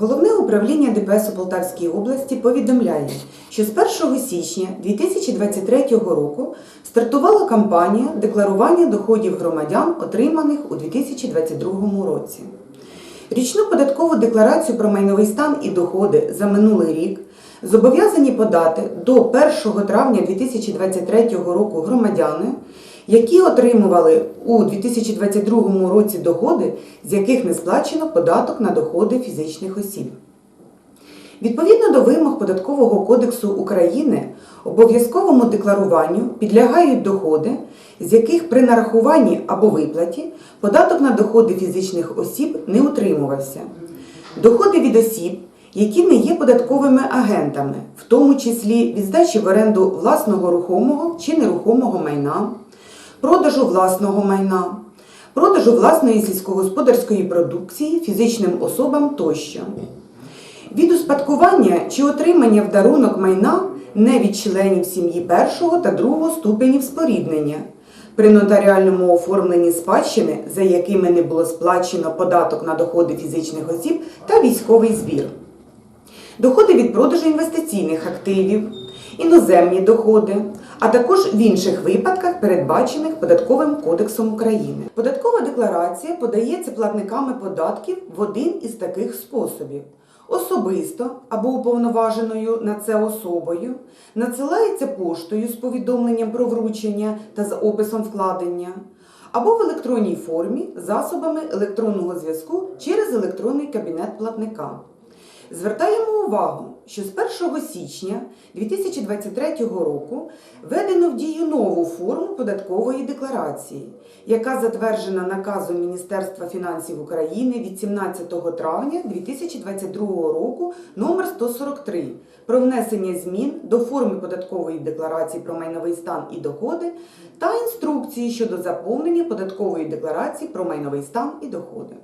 Головне управління ДПС у Полтавській області повідомляє, що з 1 січня 2023 року стартувала кампанія декларування доходів громадян, отриманих у 2022 році. Річну податкову декларацію про майновий стан і доходи за минулий рік зобов'язані подати до 1 травня 2023 року громадяни, які отримували у 2022 році доходи, з яких не сплачено податок на доходи фізичних осіб. Відповідно до вимог Податкового кодексу України, обов'язковому декларуванню підлягають доходи, з яких при нарахуванні або виплаті податок на доходи фізичних осіб не утримувався. Доходи від осіб, які не є податковими агентами, в тому числі від здачі в оренду власного рухомого чи нерухомого майна, продажу власного майна, продажу власної сільськогосподарської продукції фізичним особам тощо. Від успадкування чи отримання в дарунок майна не від членів сім'ї першого та другого ступенів споріднення при нотаріальному оформленні спадщини, за якими не було сплачено податок на доходи фізичних осіб та військовий збір. Доходи від продажу інвестиційних активів, іноземні доходи, а також в інших випадках, передбачених Податковим кодексом України. Податкова декларація подається платниками податків в один із таких способів. Особисто або уповноваженою на це особою надсилається поштою з повідомленням про вручення та з описом вкладення, або в електронній формі засобами електронного зв'язку через електронний кабінет платника. Звертаємо увагу, що з 1 січня 2023 року введено в дію нову форму податкової декларації, яка затверджена наказом Міністерства фінансів України від 17 травня 2022 року номер 143 про внесення змін до форми податкової декларації про майновий стан і доходи та інструкції щодо заповнення податкової декларації про майновий стан і доходи.